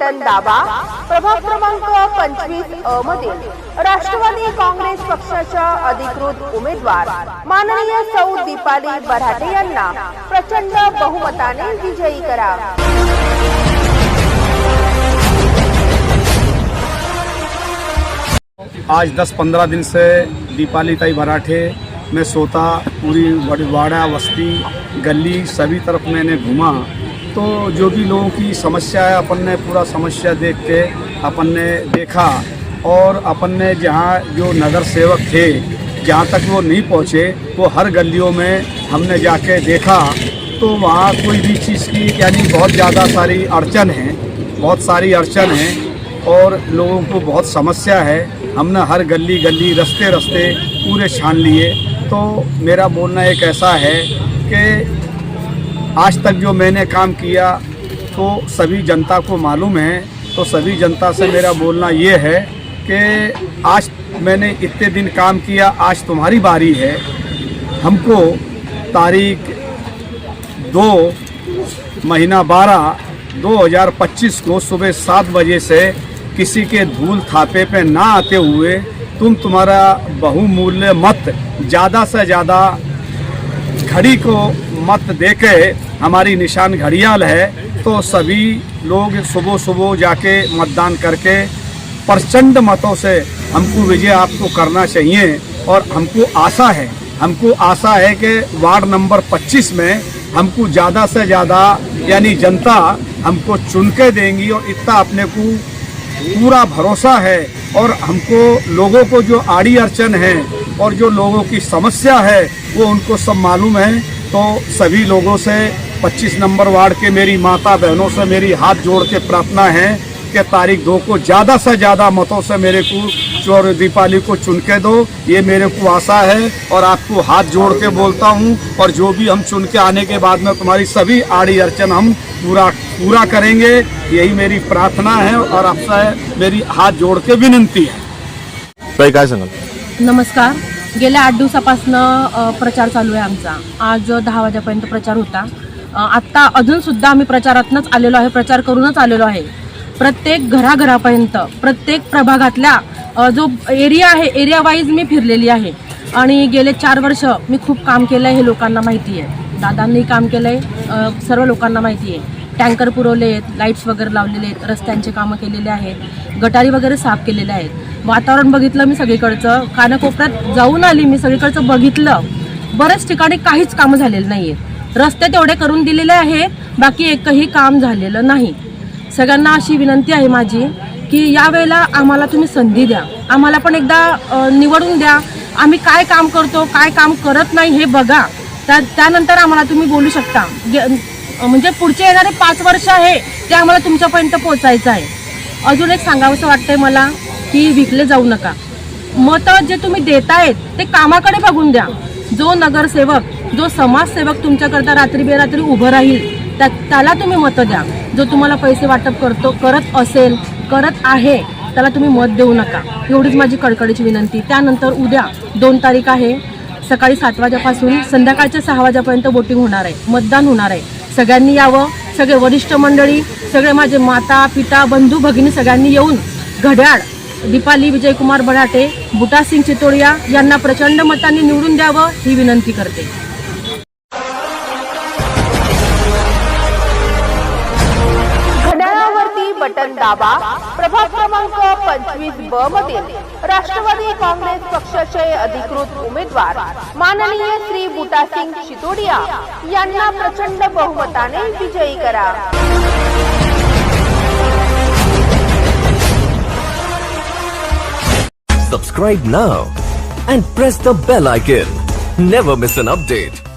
Button दाबा प्रभाग क्रमांक पंचवीस अ मधील राष्ट्रवादी काँग्रेस पक्षाच्या अधिकृत उमेदवार माननीय सौ दीपाली बराटे यांना प्रचंड बहुमताने विजयी करा. आज 10-15 दिन से दीपाली ताई बराठे में सोता, पूरी वड़वाड़ा बस्ती गली, सभी तरफ़ मैंने घूमा। तो जो भी लोगों की समस्या है, अपन ने पूरा समस्या देख के अपन ने देखा और अपन ने जहाँ जो नगर सेवक थे, जहाँ तक वो नहीं पहुँचे, वो हर गलियों में हमने जाके देखा। तो वहाँ कोई भी चीज़ की, यानी बहुत ज़्यादा सारी अड़चन है, बहुत सारी अड़चन है और लोगों को बहुत समस्या है। हमने हर गली गली रस्ते रस्ते पूरे छान लिए। तो मेरा बोलना एक ऐसा है कि आज तक जो मैंने काम किया तो सभी जनता को मालूम है तो सभी जनता से मेरा बोलना ये है कि आज मैंने इतने दिन काम किया, आज तुम्हारी बारी है। हमको तारीख दो महीना बारह 2025 को सुबह सात बजे से किसी के धूल थापे पे ना आते हुए तुम तुम्हारा बहुमूल्य मत, ज़्यादा से ज़्यादा घड़ी को मत देके हमारी निशान घड़ियाल है। तो सभी लोग सुबह सुबह जाके मतदान करके प्रचंड मतों से हमको विजय आपको करना चाहिए और हमको आशा है। हमको आशा है कि वार्ड नंबर 25 में हमको ज़्यादा से ज़्यादा, यानी जनता हमको चुन के देंगी और इतना अपने को पूरा भरोसा है और हमको लोगों को जो आड़ी अड़चन है और जो लोगों की समस्या है, वो उनको सब मालूम है। तो सभी लोगों से 25 नंबर वार्ड के मेरी माता बहनों से मेरी हाथ जोड़ के प्रार्थना है कि तारीख दो को ज़्यादा से ज़्यादा मतों से मेरे को चोर दीपाली को चुन के दो। ये मेरे को आशा है और आपको हाथ जोड़ के बोलता हूँ और जो भी हम चुन के आने के बाद में तुम्हारी सभी आड़ी अड़चन हम पूरा पूरा करेंगे। यही मेरी प्रार्थना है और आपसे मेरी हाथ जोड़ के विनती है। नमस्कार। गेल्या आठ दिवसापासनं प्रचार चालू आहे आमचा. आज दहा वाजेपर्यंत प्रचार होता. आत्ता अजूनसुद्धा आम्ही प्रचारातनंच आलेलो आहे प्रचार करूनच आलेलो आहे. प्रत्येक घराघरापर्यंत प्रत्येक प्रभागातल्या जो एरिया आहे एरिया वाईज मी फिरलेली आहे. आणि गेले चार वर्ष मी खूप काम केलं आहे हे लोकांना माहिती आहे दादांनी काम केलं आहे सर्व लोकांना माहिती आहे टँकर पुरवले आहेत लाईट्स वगैरे लावलेले आहेत रस्त्यांचे कामं केलेले आहेत गटारी वगैरे साफ केलेले आहेत. वातावरण बघितलं मी सगळीकडचं. कानाकोपऱ्यात जाऊन आली मी सगळीकडचं बघितलं. बऱ्याच ठिकाणी काहीच कामं झालेलं नाही आहेत रस्ते तेवढे करून दिलेले आहेत बाकी एकही काम झालेलं नाही. सगळ्यांना अशी विनंती आहे माझी की यावेळेला आम्हाला तुम्ही संधी द्या. आम्हाला पण एकदा निवडून द्या. आम्ही काय काम करतो काय काम करत नाही हे बघा. त्या त्यानंतर आम्हाला तुम्ही बोलू शकता. म्हणजे पुढचे येणारे पाच वर्ष आहे ते आम्हाला तुमच्यापर्यंत पोहोचायचं आहे. अजून एक सांगावंसं वाटतंय मला की विकले जाऊ नका. मतं जे तुम्ही देतायत ते कामाकडे बघून द्या. जो नगरसेवक जो समाजसेवक तुमच्याकरता रात्री बेरात्री उभं राहील त्या त्याला तुम्ही मतं द्या. जो तुम्हाला पैसे वाटप करतो करत असेल करत आहे त्याला तुम्ही मत देऊ नका. एवढीच माझी कडकडीची विनंती. त्यानंतर उद्या दोन तारीख आहे. सकाळी सात वाजेपासून संध्याकाळच्या सहा वाजेपर्यंत वोटिंग होणार आहे. मतदान होणार आहे. सगळ्यांनी यावं. सगळे वरिष्ठ मंडळी सगळे माझे माता पिता बंधू भगिनी सगळ्यांनी येऊन घड्याळ दीपाली विजयकुमार बडाटे बुटासिंग चितोडिया यांना प्रचंड मतांनी निवडून द्यावं ही विनंती करते. बटन दाबा, प्रभाग क्रमांक पंचवीस ब मधील राष्ट्रवादी काँग्रेस पक्षाचे अधिकृत उमेदवार माननीय श्री बुटासिंग शितोडिया यांना प्रचंड बहुमताने विजयी करा Subscribe now and press the bell icon. Never miss an update.